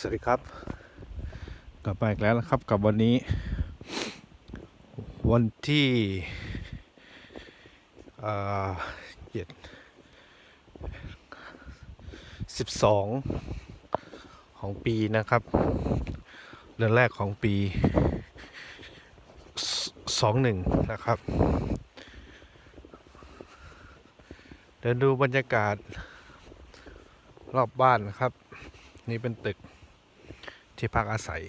สวัสดีครับ กลับมาอีกแล้วนะครับกับวันนี้ วันที่เจ็ดสิบสองของปีนะครับ เดือนแรกของปีสองหนึ่งนะครับ เดินดูบรรยากาศรอบบ้านนะครับ นี่เป็นตึก ที่พักอาศัย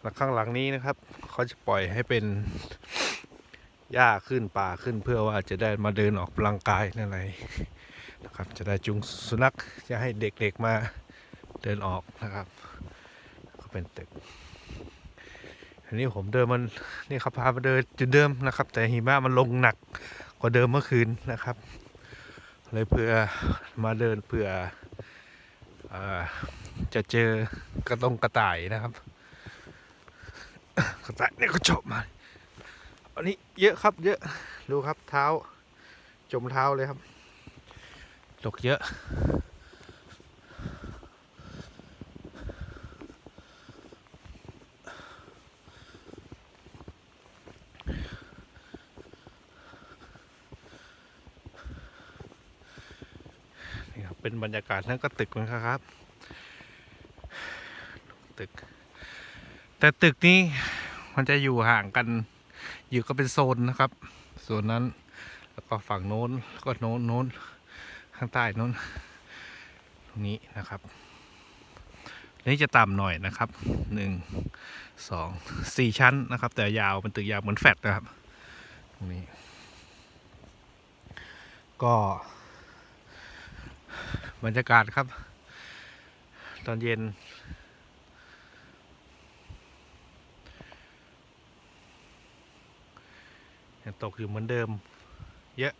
และข้างหลังนี้นะครับเขาจะปล่อยให้เป็นหญ้าขึ้นป่าขึ้นเพื่อว่าจะได้มาเดินออกกำลังกายนั่นอะไรนะครับ จะได้จูงสุนัขจะให้เด็กๆมาเดินออกนะครับ ก็เป็นตึก อันนี้ผมเดินมันนี่เขาพามาเดินจุดเดิมนะครับ แต่หิมะมันลงหนักกว่าเดิมเมื่อคืนนะครับ เลยเพื่อมาเดินเพื่ออ จะเจอกระตงกระต่ายนะครับ กระต่ายเนี่ยก็ชอบมาอันนี้เยอะครับ เยอะดูครับเท้า จมเท้าเลยครับดกเยอะ นี่ครับเป็นบรรยากาศนั่นก็ตึกนะครับ ตึก แต่ตึกนี้มันจะอยู่ห่างกัน อยู่ก็เป็นโซนนะครับโซนนั้นแล้วก็ฝั่งโน้นก็โน้นโน้นข้างใต้โน้น ตรงนี้นะครับนนี้จะต่ำหน่อยนะครับหนึ่งสองสี่ชั้นนะครับ แต่ยาวเป็นตึกยาวเหมือนแฟลตนะครับตรงนี้ ก็บรรยากาศครับ ตอนเย็น ยังตกอยู่เหมือนเดิม เยอะ